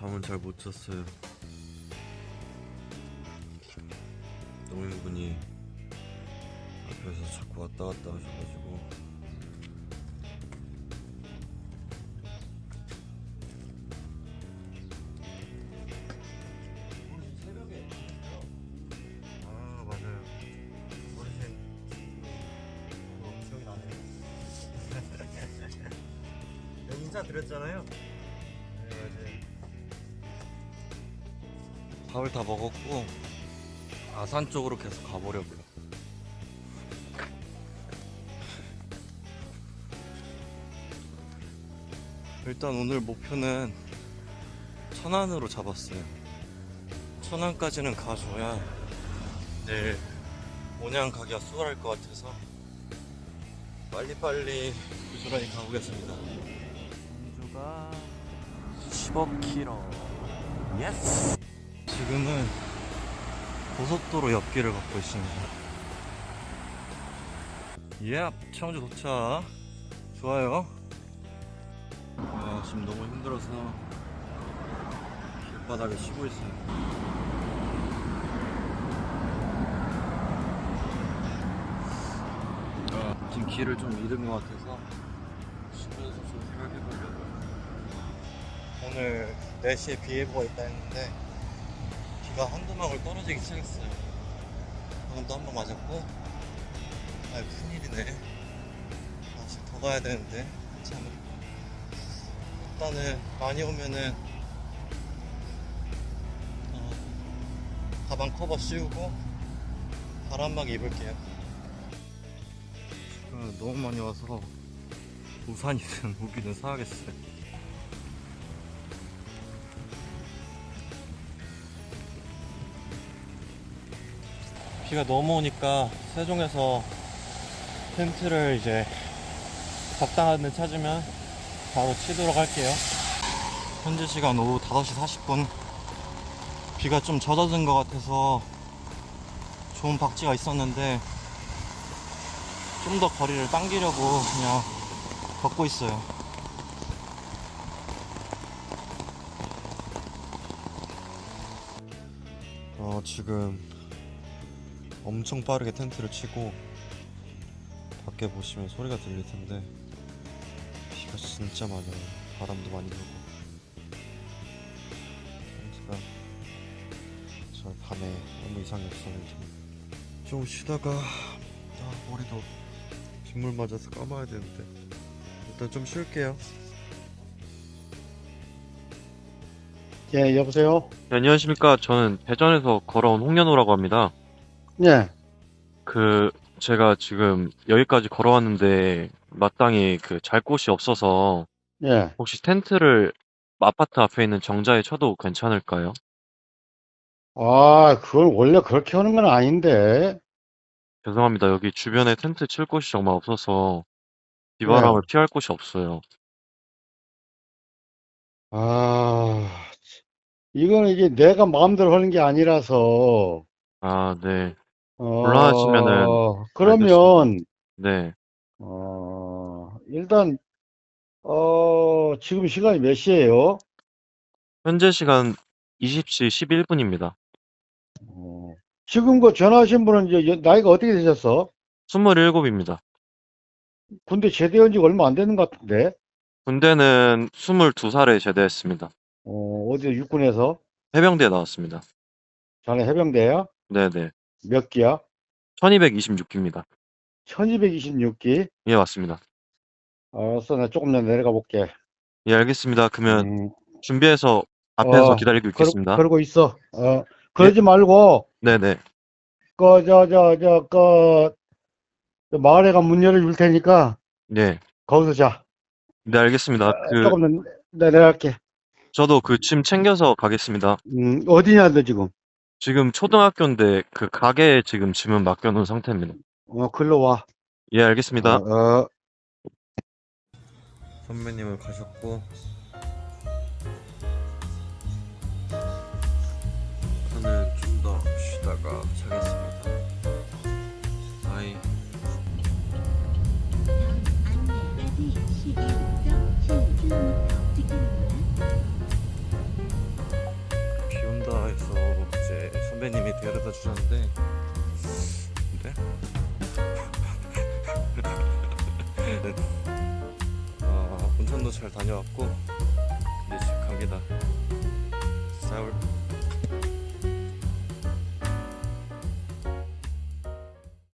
잠은 잘 못 잤어요. 농민분이 앞에서 자꾸 왔다 갔다 하셔가지고 아 맞아요. 어르신 어, 기억이 나네요. 네, 인사 드렸잖아요. 밥을 다 먹었고 아산 쪽으로 계속 가보려고요. 일단 오늘 목표는 천안으로 잡았어요. 천안까지는 가줘야 내일 온양 가기가 수월할 것 같아서 빨리빨리 부지런히 가보겠습니다. 공주가 15km. 예스! 지금은 고속도로 옆길을 걷고 있습니다. 예, 청주 도착. 좋아요. 아, 지금 너무 힘들어서 길바닥에 쉬고 있어요. 아, 지금 길을 좀 잃은 것 같아서 쉬면서 좀 생각해보려고요. 오늘 4시에 비 예보가 있다 했는데 비가 방울 떨어지기 시작했어요. 방금도 한번 맞았고, 아 큰일이네. 아직 더 가야 되는데 참. 일단은 많이 오면은 어, 가방 커버 씌우고 바람막 입을게요. 지금 너무 많이 와서 우산이든 우비든 사야겠어요. 비가 너무 오니까 세종에서 텐트를 이제 적당한 데 찾으면 바로 치도록 할게요. 현재 시간 오후 5시 40분. 비가 좀 젖어든 것 같아서 좋은 박지가 있었는데 좀 더 거리를 당기려고 그냥 걷고 있어요. 어, 지금 엄청 빠르게 텐트를 치고 밖에 보시면 소리가 들릴 텐데 비가 진짜 많아요. 바람도 많이 불고 텐트가 저 밤에 아무 이상이 없었는데 좀 쉬다가 아, 머리도 빗물 맞아서 감아야 되는데 일단 좀 쉴게요. 예, 여보세요? 네, 안녕하십니까. 저는 대전에서 걸어온 홍연호라고 합니다. 예, 그, 제가 지금 여기까지 걸어왔는데, 마땅히 그 잘 곳이 없어서, 예. 혹시 텐트를 아파트 앞에 있는 정자에 쳐도 괜찮을까요? 아, 그걸 원래 그렇게 하는 건 아닌데. 죄송합니다. 여기 주변에 텐트 칠 곳이 정말 없어서, 비바람을 피할 곳이 없어요. 아, 이거는 이게 내가 마음대로 하는 게 아니라서, 아, 네. 어, 곤란하시면은 그러면, 네. 어, 일단, 어, 지금 시간이 몇 시예요? 현재 시간 20시 11분입니다. 어, 지금 그 전화하신 분은 이제 여- 나이가 어떻게 되셨어? 27입니다. 군대 제대한 지 얼마 안 되는 것 같은데? 군대는 22살에 제대했습니다. 어, 어디 육군에서? 해병대에 나왔습니다. 자네 해병대야? 네네. 몇 기야? 1226기입니다. 1226기? 예, 맞습니다. 알았어, 나 조금 더 내려가 볼게. 예, 알겠습니다. 그러면 음, 준비해서 앞에서 어, 기다리고 그러, 있겠습니다. 그러 고 있어. 어, 그러지 말고, 네네. 그, 저, 저, 저, 그, 저 마을에 가문 열어줄 테니까, 네. 거기서 자. 네, 알겠습니다. 그, 조금 더 내- 내려갈게. 저도 그 짐 챙겨서 가겠습니다. 음, 어디냐, 너 지금? 지금 초등학교인데 그 가게에 지금 짐은 맡겨 놓은 상태입니다. 어, 글로 와. 예, 알겠습니다. 어, 어. 선배님은 가셨고 저는 좀 더 쉬다가 자겠습니다. 아이 선배님이 데려다 주셨는데 근데 어, 온천도 잘 다녀왔고 이제 집 갑니다. 서울